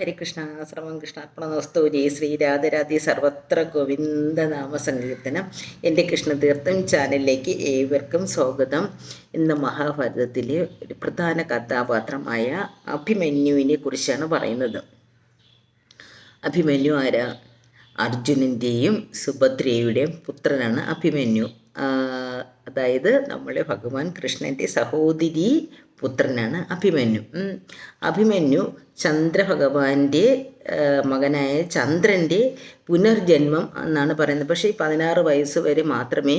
ഹരികൃഷ്ണ ശ്രമം കൃഷ്ണാർപ്പണനസ്തു ജയ ശ്രീ രാധരാധി സർവത്ര ഗോവിന്ദ നാമ സങ്കീർത്തനം എന്റെ കൃഷ്ണതീർത്ഥം ചാനലിലേക്ക് ഏവർക്കും സ്വാഗതം. ഇന്ന് മഹാഭാരതത്തിലെ ഒരു പ്രധാന കഥാപാത്രമായ അഭിമന്യുവിനെ കുറിച്ചാണ് പറയുന്നത്. അഭിമന്യു ആരാ? അർജുനന്റെയും സുഭദ്രയുടെയും പുത്രനാണ് അഭിമന്യു. അതായത് നമ്മൾ ഭഗവാൻ കൃഷ്ണന്റെ സഹോദരി പുത്രനാണ് അഭിമന്യു. അഭിമന്യു ചന്ദ്രഭഗവാന്റെ മകനായ ചന്ദ്രന്റെ പുനർജന്മം എന്നാണ് പറയുന്നത്. പക്ഷേ ഈ പതിനാറ് വയസ്സ് വരെ മാത്രമേ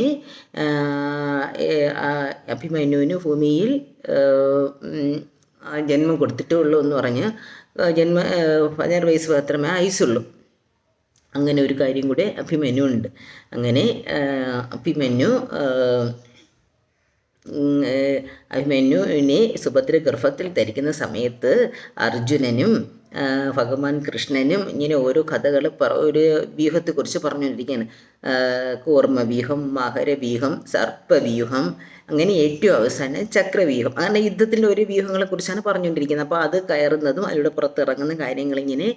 അഭിമന്യുവിന് ഭൂമിയിൽ ജന്മം കൊടുത്തിട്ടുള്ളൂ എന്ന് പറഞ്ഞ് ജന്മ പതിനാറ് വയസ്സ് മാത്രമേ ആയുസുള്ളൂ അങ്ങനെ ഒരു കാര്യം കൂടെ അഭിമന്യു ഉണ്ട്. അങ്ങനെ അഭിമന്യു അഭിമന്യുവിനെ സുഭദ്ര ഗർഭത്തിൽ ധരിക്കുന്ന സമയത്ത് അർജുനനും ഭഗവാൻ കൃഷ്ണനും ഇങ്ങനെ ഓരോ കഥകൾ പറ ഒരു വ്യൂഹത്തെക്കുറിച്ച് പറഞ്ഞുകൊണ്ടിരിക്കുകയാണ്. കൂർമ്മവ്യൂഹം മകരവ്യൂഹം സർപ്പവ്യൂഹം അങ്ങനെ ഏറ്റവും അവസാനം ചക്രവ്യൂഹം. അങ്ങനെ യുദ്ധത്തിന്റെ ഓരോ വ്യൂഹങ്ങളെക്കുറിച്ചാണ് പറഞ്ഞുകൊണ്ടിരിക്കുന്നത്. അപ്പോൾ അത് കയറുന്നതും അതിലൂടെ പുറത്തിറങ്ങുന്ന കാര്യങ്ങളിങ്ങനെ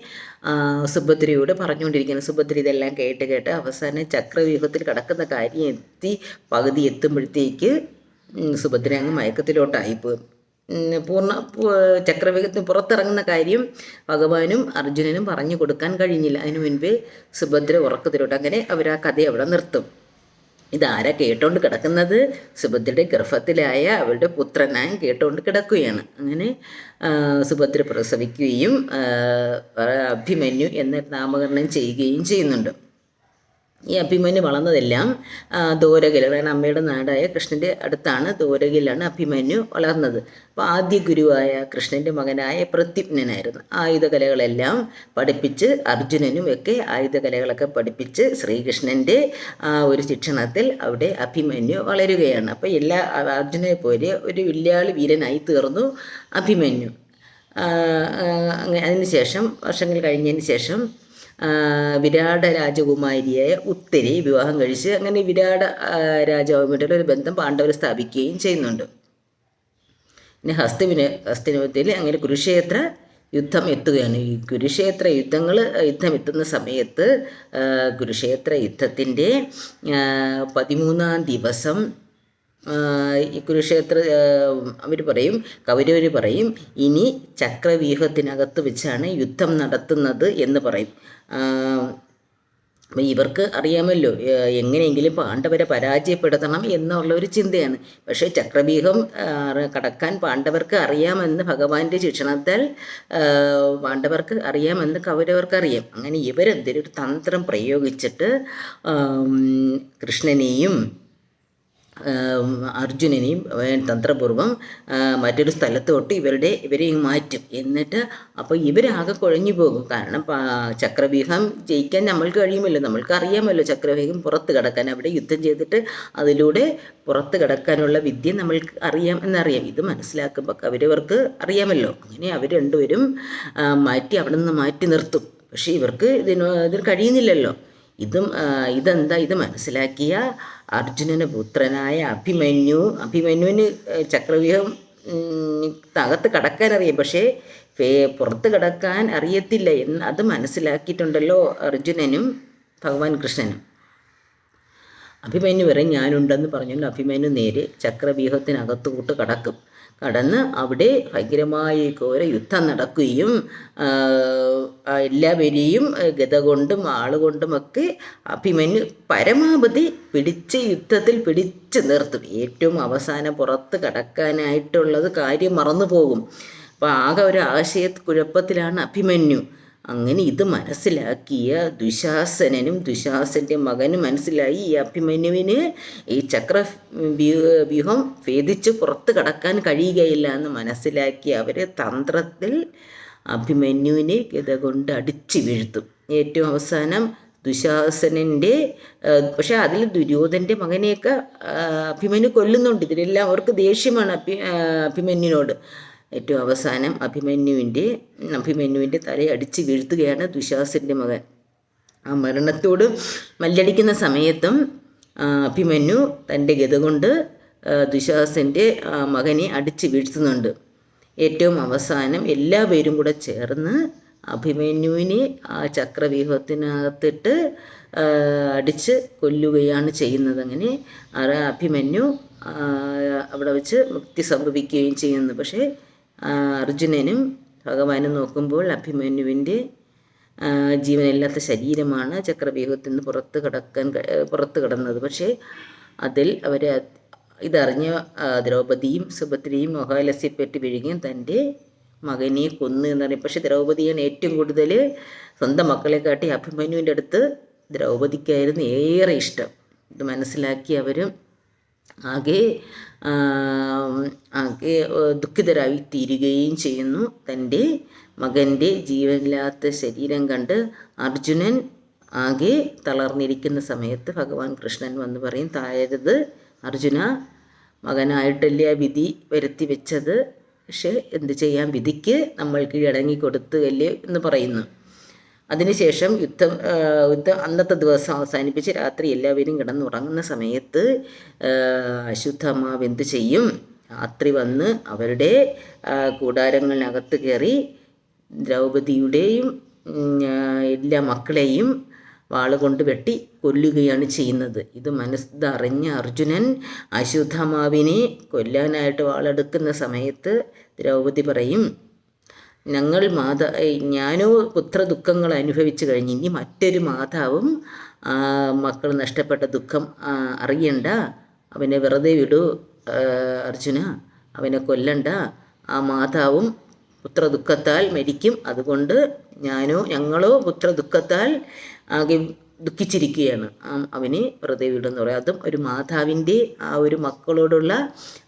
സുഭദ്രയോട് പറഞ്ഞുകൊണ്ടിരിക്കുന്നത് സുഭദ്ര ഇതെല്ലാം കേട്ട് കേട്ട് അവസാനം ചക്രവ്യൂഹത്തിൽ കിടക്കുന്ന കാര്യം എത്തി പകുതി എത്തുമ്പോഴത്തേക്ക് സുഭദ്ര അങ്ങ് മയക്കത്തിലോട്ടായിപ്പോയി പൂർണ ചക്രവ്യൂഹത്തിന് പുറത്തിറങ്ങുന്ന കാര്യം ഭഗവാനും അർജുനനും പറഞ്ഞു കൊടുക്കാൻ കഴിഞ്ഞില്ല. അതിനു മുൻപേ സുഭദ്ര ഉറക്കത്തിലോട്ട് അങ്ങനെ അവർ ആ കഥ അവിടെ നിർത്തും. ഇതാരാ കേട്ടോണ്ട് കിടക്കുന്നത്? സുഭദ്രയുടെ ഗർഭത്തിലായ അവളുടെ പുത്രനായ കേട്ടോണ്ട് കിടക്കുകയാണ്. അങ്ങനെ സുഭദ്ര പ്രസവിക്കുകയും അഭിമന്യു എന്ന നാമകരണം ചെയ്യുകയും ചെയ്യുന്നുണ്ട്. ഈ അഭിമന്യു വളർന്നതെല്ലാം ദോരകിൽ അതായത് അമ്മയുടെ നാടായ കൃഷ്ണന്റെ അടുത്താണ് ദോരകിലാണ് അഭിമന്യു വളർന്നത്. അപ്പോൾ ആദ്യ ഗുരുവായ കൃഷ്ണന്റെ മകനായ പ്രത്യുപ്നനായിരുന്നു ആയുധകലകളെല്ലാം പഠിപ്പിച്ച് അർജുനനും ഒക്കെ ആയുധകലകളൊക്കെ പഠിപ്പിച്ച് ശ്രീകൃഷ്ണന്റെ ആ ഒരു ശിക്ഷണത്തിൽ അവിടെ അഭിമന്യു വളരുകയാണ്. അപ്പോൾ എല്ലാ അർജുനെ പോലെ ഒരു വില്ലാളി വീരനായി തീർന്നു അഭിമന്യു. അതിനുശേഷം വർഷങ്ങൾ കഴിഞ്ഞതിന് ശേഷം വിരാട രാജകുമാരിയായ ഉത്തരി വിവാഹം കഴിച്ച് അങ്ങനെ വിരാട രാജാവുമായിട്ടുള്ള ഒരു ബന്ധം പാണ്ഡവർ സ്ഥാപിക്കുകയും ചെയ്യുന്നുണ്ട്. പിന്നെ ഹസ്തവിന് ഹസ്തിനത്തിൽ അങ്ങനെ കുരുക്ഷേത്ര യുദ്ധം എത്തുകയാണ്. ഈ കുരുക്ഷേത്ര യുദ്ധങ്ങൾ യുദ്ധം എത്തുന്ന സമയത്ത് കുരുക്ഷേത്ര യുദ്ധത്തിന്റെ പതിമൂന്നാം ദിവസം ഈ കുരുക്ഷേത്ര അവർ പറയും കൗരവർ പറയും ഇനി ചക്രവ്യൂഹത്തിനകത്ത് വെച്ചാണ് യുദ്ധം നടത്തുന്നത് എന്ന് പറയും. അപ്പം ഇവർക്ക് അറിയാമല്ലോ എങ്ങനെയെങ്കിലും പാണ്ഡവരെ പരാജയപ്പെടുത്തണം എന്നുള്ള ഒരു ചിന്തയാണ്. പക്ഷേ ചക്രവ്യൂഹം കടക്കാൻ പാണ്ഡവർക്ക് അറിയാമെന്ന് ഭഗവാന്റെ ശിക്ഷണത്താൽ പാണ്ഡവർക്ക് അറിയാമെന്ന് കൗരവർക്ക് അറിയാം അങ്ങനെ ഇവരെന്തൊരു തന്ത്രം പ്രയോഗിച്ചിട്ട് കൃഷ്ണനെയും അർജുനനെയും തന്ത്രപൂർവം മറ്റൊരു സ്ഥലത്തോട്ട് ഇവരുടെ ഇവരെയും മാറ്റും. എന്നിട്ട് അപ്പോൾ ഇവരാകെ കുഴഞ്ഞു പോകും. കാരണം ചക്രവ്യൂഹം ജയിക്കാൻ നമ്മൾക്ക് കഴിയുമല്ലോ. നമ്മൾക്ക് അറിയാമല്ലോ ചക്രവ്യൂഹം പുറത്ത് കിടക്കാൻ. അവിടെ യുദ്ധം ചെയ്തിട്ട് അതിലൂടെ പുറത്ത് കിടക്കാനുള്ള വിദ്യ നമ്മൾക്ക് അറിയാം എന്നറിയാം. ഇത് മനസ്സിലാക്കുമ്പോൾ അവരവർക്ക് അറിയാമല്ലോ. അങ്ങനെ അവർ രണ്ടുപേരും മാറ്റി അവിടെ നിന്ന് മാറ്റി നിർത്തും. പക്ഷേ ഇവർക്ക് ഇതിന് ഇതിന് കഴിയുന്നില്ലല്ലോ. ഇതും ഇതെന്താ? ഇത് മനസ്സിലാക്കിയ അർജുനന് പുത്രനായ അഭിമന്യു. അഭിമന്യുവിന് ചക്രവ്യൂഹം അകത്ത് കടക്കാൻ അറിയാം. പക്ഷേ പുറത്ത് കിടക്കാൻ അറിയത്തില്ല എന്ന് അത് മനസ്സിലാക്കിയിട്ടുണ്ടല്ലോ അർജുനനും ഭഗവാൻ കൃഷ്ണനും. അഭിമന്യു വരെ ഞാനുണ്ടെന്ന് പറഞ്ഞുകൊണ്ട് അഭിമന്യു നേരെ ചക്രവ്യൂഹത്തിനകത്തുകൂട്ട് കടക്കും. കടന്ന് അവിടെ ഭയങ്കരമായ ഘോര യുദ്ധം നടക്കുകയും എല്ലാവരെയും ഗത കൊണ്ടും ആളുകൊണ്ടുമൊക്കെ അഭിമന്യു പരമാവധി പിടിച്ച് യുദ്ധത്തിൽ പിടിച്ചു നിർത്തും. ഏറ്റവും അവസാനം പുറത്ത് കടക്കാനായിട്ടുള്ളത് കാര്യം മറന്നു പോകും അപ്പോൾ ആകെ ഒരു ആശയക്കുഴപ്പത്തിലാണ് അഭിമന്യു. അങ്ങനെ ഇത് മനസ്സിലാക്കിയ ദുശാസനനും ദുശാസന്റെ മകനും മനസ്സിലായി. ഈ അഭിമന്യുവിന് ഈ ചക്ര വ്യൂഹ- ഭേദിച്ച് പുറത്ത് കടക്കാൻ കഴിയുകയില്ല എന്ന് മനസ്സിലാക്കി അവർ തന്ത്രത്തിൽ അഭിമന്യുവിനെ ഗത കൊണ്ട് അടിച്ചു വീഴ്ത്തും. ഏറ്റവും അവസാനം ദുശാസനന്റെ പക്ഷേ അതിൽ ദുര്യോധന്റെ മകനെയൊക്കെ അഭിമന്യു കൊല്ലുന്നുണ്ട്. ഇതിലെല്ലാം അവർക്ക് ദേഷ്യമാണ് അഭി അഭിമന്യുവിനോട്. ഏറ്റവും അവസാനം അഭിമന്യുവിന്റെ അഭിമന്യുവിന്റെ തലയടിച്ച് വീഴ്ത്തുകയാണ് ദുശാസിന്റെ മകൻ. ആ മരണത്തോട് മല്ലടിക്കുന്ന സമയത്തും അഭിമന്യു തന്റെ ഗത കൊണ്ട് ദുശാസിന്റെ മകനെ അടിച്ച് വീഴ്ത്തുന്നുണ്ട്. ഏറ്റവും അവസാനം എല്ലാവരും കൂടെ ചേർന്ന് അഭിമന്യുവിനെ ആ ചക്രവ്യൂഹത്തിനകത്തിട്ട് അടിച്ച് കൊല്ലുകയാണ് ചെയ്യുന്നത്. അങ്ങനെ അഭിമന്യു അവിടെ വെച്ച് മുക്തി സംഭവിക്കുകയും ചെയ്യുന്നു. പക്ഷേ അർജുനനും ഭഗവാനും നോക്കുമ്പോൾ അഭിമന്യുവിന്റെ ജീവനില്ലാത്ത ശരീരമാണ് ചക്രവ്യൂഹത്തിൽ നിന്ന് പുറത്ത് കടക്കാൻ പുറത്ത് കടന്നത്. പക്ഷേ അതിൽ അവരെ ഇതറിഞ്ഞ ദ്രൗപദിയും സുഭദ്രയും മോഹാലസ്യപ്പെട്ട് വീഴുകയും തന്റെ മകനെ കൊന്നു എന്ന് പറയും. പക്ഷെ ദ്രൗപദിയാണ് ഏറ്റവും കൂടുതൽ സ്വന്തം മക്കളെ കാട്ടി അഭിമന്യുവിന്റെ അടുത്ത് ദ്രൗപദിക്കായിരുന്നു ഏറെ ഇഷ്ടം. ഇത് മനസ്സിലാക്കി അവരും ആകെ ആകെ ദുഃഖിതരായി തീരുകയും ചെയ്യുന്നു. തന്റെ മകന്റെ ജീവനില്ലാത്ത ശരീരം കണ്ട് അർജുനൻ ആകെ തളർന്നിരിക്കുന്ന സമയത്ത് ഭഗവാൻ കൃഷ്ണൻ വന്ന് പറയും താഴരുത്. അർജുന മകനായിട്ടല്ലേ വിധി വരുത്തി വെച്ചത്? പക്ഷേ എന്ത് ചെയ്യാം? വിധിക്ക് നമ്മൾ കീഴടങ്ങി കൊടുത്തു അല്ലേ? എന്ന് പറയുന്നു. അതിനുശേഷം യുദ്ധം യുദ്ധം അന്നത്തെ ദിവസം അവസാനിപ്പിച്ച് രാത്രി എല്ലാവരും കിടന്നുറങ്ങുന്ന സമയത്ത് അശുദ്ധമാവ് എന്തു ചെയ്യും? രാത്രി വന്ന് അവരുടെ കൂടാരങ്ങളിനകത്ത് കയറി ദ്രൗപദിയുടെയും ഉം, എല്ലാ മക്കളെയും വാളുകൊണ്ട് വെട്ടി കൊല്ലുകയാണ് ചെയ്യുന്നത്. ഇത് മനസ്സറിഞ്ഞ അർജുനൻ അശുദ്ധമാവിനെ കൊല്ലാനായിട്ട് വാളെടുക്കുന്ന സമയത്ത് ദ്രൗപദി പറയും ഞങ്ങൾ മാതാ ഞാനോ പുത്ര ദുഃഖങ്ങൾ അനുഭവിച്ചു കഴിഞ്ഞ് ഇനി മറ്റൊരു മാതാവും മക്കൾ നഷ്ടപ്പെട്ട ദുഃഖം അറിയണ്ട. അവനെ വെറുതെ വിടൂ അർജുന. അവനെ കൊല്ലണ്ട. ആ മാതാവും പുത്ര ദുഃഖത്താൽ മരിക്കും. അതുകൊണ്ട് ഞാനോ ഞങ്ങളോ പുത്ര ദുഃഖത്താൽ ആകെ ദുഃഖിച്ചിരിക്കുകയാണ്. അവനെ വെറുതെ വിടുന്നു പറയും. അതും ഒരു മാതാവിന്റെ ആ ഒരു മക്കളോടുള്ള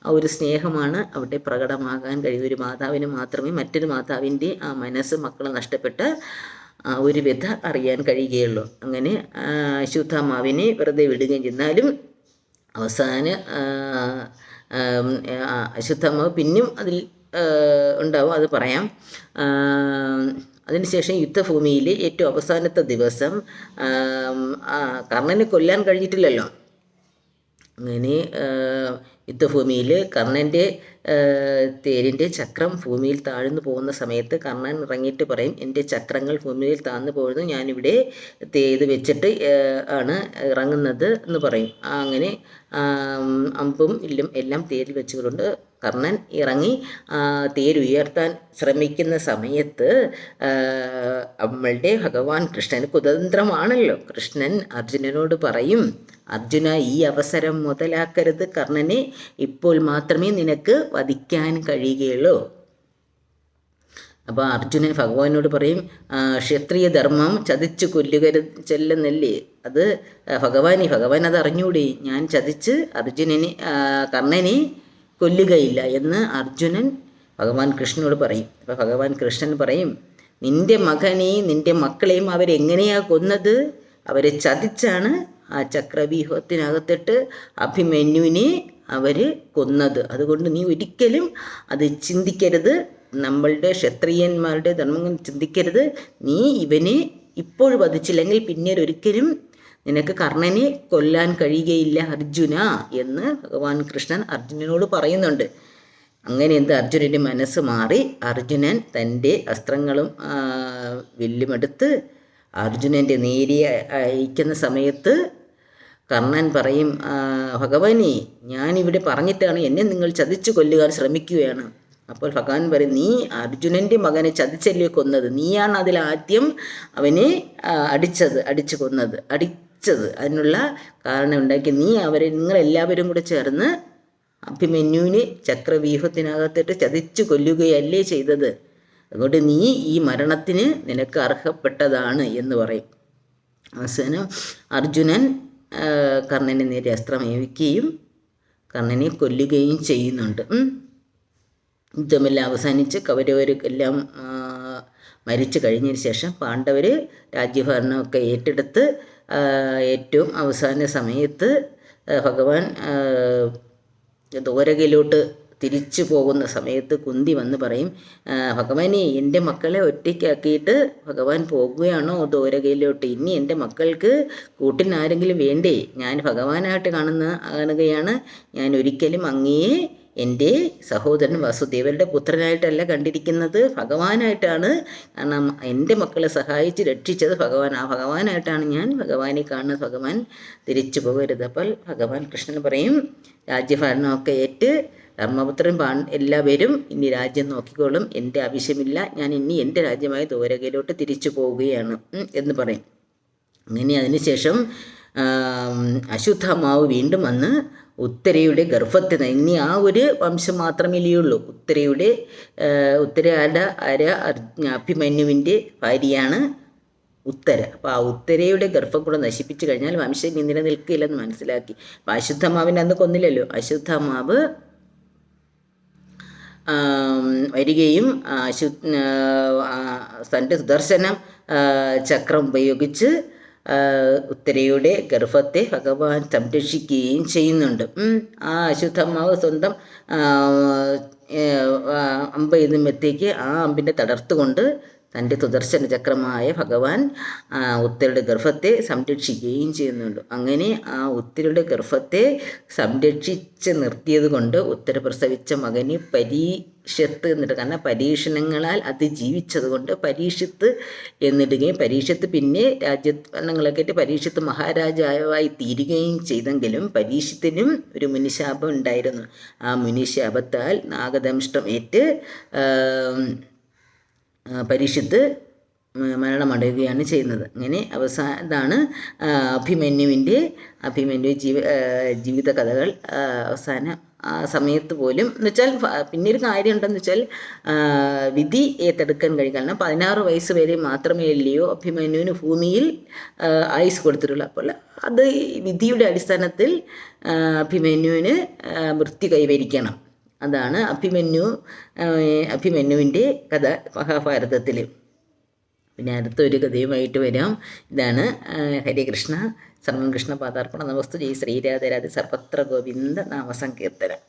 ആ ഒരു സ്നേഹമാണ് അവിടെ പ്രകടമാകാൻ കഴിയും ഒരു മാതാവിന് മാത്രമേ മറ്റൊരു മാതാവിന്റെ ആ മനസ്സ് മക്കളെ നഷ്ടപ്പെട്ട ആ ഒരു വ്യഥ അറിയാൻ കഴിയുകയുള്ളൂ. അങ്ങനെ ശുദ്ധമാവിനെ വെറുതെ വിടുകയും ചെന്നാലും അവസാന ആ, പിന്നെയും പിന്നും അതിൽ ഉണ്ടാവും അത് പറയാം. അതിനുശേഷം യുദ്ധഭൂമിയിൽ ഏറ്റവും അവസാനത്തെ ദിവസം കർണനെ കൊല്ലാൻ കഴിഞ്ഞിട്ടില്ലല്ലോ. അങ്ങനെ യുദ്ധഭൂമിയിൽ കർണന്റെ തേരിന്റെ ചക്രം ഭൂമിയിൽ താഴ്ന്നു പോകുന്ന സമയത്ത് കർണൻ ഇറങ്ങിയിട്ട് പറയും എന്റെ ചക്രങ്ങൾ ഭൂമിയിൽ താഴ്ന്നു പോകുന്നു ഞാനിവിടെ തേത് വെച്ചിട്ട് ആണ് ഇറങ്ങുന്നത് എന്ന് പറയും. അങ്ങനെ അമ്പും ഇല്ലും എല്ലാം തേരിൽ വെച്ചുകൊണ്ട് കർണൻ ഇറങ്ങി തേരുയർത്താൻ ശ്രമിക്കുന്ന സമയത്ത് നമ്മളുടെ ഭഗവാൻ കൃഷ്ണൻ കുതന്ത്രമാണല്ലോ. കൃഷ്ണൻ അർജുനനോട് പറയും അർജുന ഈ അവസരം മുതലാക്കരുത് കർണനെ. ഇപ്പോൾ മാത്രമേ നിനക്ക് വധിക്കാൻ കഴിയുകയുള്ളൂ. അപ്പോൾ അർജുനൻ ഭഗവാനോട് പറയും ക്ഷത്രിയ ധർമ്മം ചതിച്ചു കൊല്ലുകരുത് ചെല്ലുന്നല്ലേ? അത് ഭഗവാനെ ഭഗവാൻ അത് അറിഞ്ഞൂടി ഞാൻ ചതിച്ച് അർജുനനെ കർണനെ കൊല്ലുകയില്ല എന്ന് അർജുനൻ ഭഗവാൻ കൃഷ്ണനോട് പറയും. അപ്പോൾ ഭഗവാൻ കൃഷ്ണൻ പറയും നിന്റെ മകനെയും നിന്റെ മക്കളെയും അവരെങ്ങനെയാ കൊന്നത്? അവരെ ചതിച്ചാണ് ആ ചക്രവ്യൂഹത്തിനകത്തിട്ട് അഭിമന്യുവിനെ അവർ കൊന്നത്. അതുകൊണ്ട് നീ ഒരിക്കലും അത് ചിന്തിക്കരുത്. നമ്മളുടെ ക്ഷത്രിയന്മാരുടെ ധർമ്മങ്ങൾ ചിന്തിക്കരുത്. നീ ഇവനെ ഇപ്പോൾ വധിച്ചില്ലെങ്കിൽ പിന്നീട് ഒരിക്കലും നിനക്ക് കർണനെ കൊല്ലാൻ കഴിയുകയില്ല അർജുന എന്ന് ഭഗവാൻ കൃഷ്ണൻ അർജുനനോട് പറയുന്നുണ്ട്. അങ്ങനെ എന്ത്? അർജുനന്റെ മനസ്സ് മാറി അർജുനൻ തന്റെ അസ്ത്രങ്ങളും വില്ലുമെടുത്ത് അർജുനന്റെ നേരിയ അയക്കുന്ന സമയത്ത് കർണൻ പറയും "ആ, ഭഗവാനെ ഞാനിവിടെ പറഞ്ഞിട്ടാണ് എന്നെ നിങ്ങൾ ചതിച്ചു കൊല്ലുകാൻ ശ്രമിക്കുകയാണ്. അപ്പോൾ ഭഗവാൻ പറയും നീ അർജുനന്റെ മകനെ ചതിച്ചല്ലേ കൊന്നത്? നീയാണ് അതിൽ ആദ്യം അവനെ അടിച്ചത് അടിച്ചു കൊന്നത്. അടിച്ചത് അതിനുള്ള കാരണം ഉണ്ടാക്കി നീ അവരെ നിങ്ങളെല്ലാവരും കൂടെ ചേർന്ന് അഭിമന്യുവിനെ ചക്രവ്യൂഹത്തിനകത്തിട്ട് ചതിച്ചു കൊല്ലുകയല്ലേ ചെയ്തത്. അതുകൊണ്ട് നീ ഈ മരണത്തിന് നിനക്ക് അർഹപ്പെട്ടതാണ് എന്ന് പറയും. അവസാനം അർജുനൻ കർണനെ നേരെ അസ്ത്രം ഏവിക്കുകയും കർണനെ കൊല്ലുകയും ചെയ്യുന്നുണ്ട്. യുദ്ധമെല്ലാം അവസാനിച്ച് കൗരവർ എല്ലാം മരിച്ചു കഴിഞ്ഞതിന് ശേഷം പാണ്ഡവർ രാജ്യഭരണമൊക്കെ ഏറ്റെടുത്ത് ഏറ്റവും അവസാന സമയത്ത് ഭഗവാൻ ദൂരകയിലോട്ട് തിരിച്ചു പോകുന്ന സമയത്ത് കുന്തി വന്ന് പറയും "ആ, ഭഗവാനെ എന്റെ മക്കളെ ഒറ്റയ്ക്കാക്കിയിട്ട് ഭഗവാൻ പോകുകയാണോ ദൂരകയിലോട്ട് ഇനി എന്റെ മക്കൾക്ക് കൂട്ടിനാരെങ്കിലും വേണ്ടേ? ഞാൻ ഭഗവാനായിട്ട് കാണുന്ന കാണുകയാണ്. ഞാൻ ഒരിക്കലും അങ്ങയെ എന്റെ സഹോദരൻ വസുദേവരുടെ പുത്രനായിട്ടല്ല കണ്ടിരിക്കുന്നത്. ഭഗവാനായിട്ടാണ് കാരണം എന്റെ മക്കളെ സഹായിച്ച് രക്ഷിച്ചത് ഭഗവാൻ. ആ ഭഗവാനായിട്ടാണ് ഞാൻ ഭഗവാനെ കാണുന്നത്. ഭഗവാൻ തിരിച്ചു പോകരുത്. അപ്പോൾ ഭഗവാൻ കൃഷ്ണൻ പറയും രാജ്യഭരണമൊക്കെ ഏറ്റ്. ധർമ്മപുത്രൻ പാ എല്ലാവരും ഇനി രാജ്യം നോക്കിക്കോളും. എന്റെ ആവശ്യമില്ല. ഞാൻ ഇനി എന്റെ രാജ്യമായ ദൂരകയിലോട്ട് തിരിച്ചു പോവുകയാണ് എന്ന് പറയും. അങ്ങനെ അതിനുശേഷം അശുദ്ധമാവ് വീണ്ടും വന്ന് ഉത്തരയുടെ ഗർഭത്തിൽ നിന്ന് ഇനി ആ ഒരു വംശം മാത്രമേ ഇല്ലയുള്ളൂ ഉത്തരയുടെ ആ, ഉത്തര ആര ആര അഭിമന്യുവിന്റെ ഭാര്യയാണ് ഉത്തര. അപ്പോൾ ആ ഉത്തരയുടെ ഗർഭം കൂടെ നശിപ്പിച്ചു കഴിഞ്ഞാൽ വംശം ഇനി നിലനിൽക്കില്ലെന്ന് മനസ്സിലാക്കി. അപ്പം അശുദ്ധമാവിനെ അന്ന് കൊന്നില്ലല്ലോ. അശുദ്ധമാവ് വരികയും തന്റെ സുദർശനം ചക്രം ഉപയോഗിച്ച് ഉത്തരയുടെ ഗർഭത്തെ ഭഗവാൻ സംരക്ഷിക്കുകയും ചെയ്യുന്നുണ്ട്. ആ അശുദ്ധമാവ് സ്വന്തം അമ്പ ഏ, ആ, അമ്പ് തടർത്തുകൊണ്ട് തന്റെ സുദർശന ചക്രമായ ഭഗവാൻ ഉത്തരുടെ ഗർഭത്തെ സംരക്ഷിക്കുകയും ചെയ്യുന്നുണ്ട്. അങ്ങനെ ആ ഉത്തരുടെ ഗർഭത്തെ സംരക്ഷിച്ച് നിർത്തിയത് കൊണ്ട് ഉത്തര പ്രസവിച്ച മകന് പരീക്ഷത്ത് എന്നിട്ട് കാരണം പരീക്ഷണങ്ങളാൽ അതിജീവിച്ചത് കൊണ്ട് പരീക്ഷത്ത് എന്നിടുകയും പരീക്ഷത്ത് പിന്നെ രാജ്യഭരണങ്ങളൊക്കെ ആയിട്ട് പരീക്ഷത്ത് മഹാരാജാവായി തീരുകയും ചെയ്തെങ്കിലും പരീക്ഷത്തിനും ഒരു മുനിശാപം ഉണ്ടായിരുന്നു. ആ മുനിശാപത്താൽ നാഗദംഷ്ടം ഏറ്റ് പരീക്ഷത്ത് മരണമടയുകയാണ് ചെയ്യുന്നത്. അങ്ങനെ അവസാന ഇതാണ് അഭിമന്യുവിന്റെ അഭിമന്യു ജീവ ജീവിത കഥകൾ അവസാന ആ സമയത്ത് പോലും. എന്ന് വെച്ചാൽ പിന്നൊരു കാര്യം ഉണ്ടെന്ന് വെച്ചാൽ വിധി ഏറ്റെടുക്കാൻ കഴിയും. കാരണം പതിനാറ് വയസ്സ് വരെ മാത്രമേ അല്ലയോ അഭിമന്യുവിന് ഭൂമിയിൽ ആയുസ് കൊടുത്തിട്ടുള്ളൂ. അപ്പോൾ അത് വിധിയുടെ അടിസ്ഥാനത്തിൽ അഭിമന്യുവിന് വൃത്തി കൈവരിക്കണം. അതാണ് അഭിമന്യു അഭിമന്യുവിന്റെ കഥ മഹാഭാരതത്തിൽ പിന്നെ അടുത്തൊരു കഥയുമായിട്ട് വരാം. ഇതാണ് ഹരികൃഷ്ണ ഹരേ കൃഷ്ണ പാദാർപ്പണ നമസ്തു ജയ് ശ്രീരാധരാധി സർവത്ര ഗോവിന്ദ നാമസങ്കീർത്തനം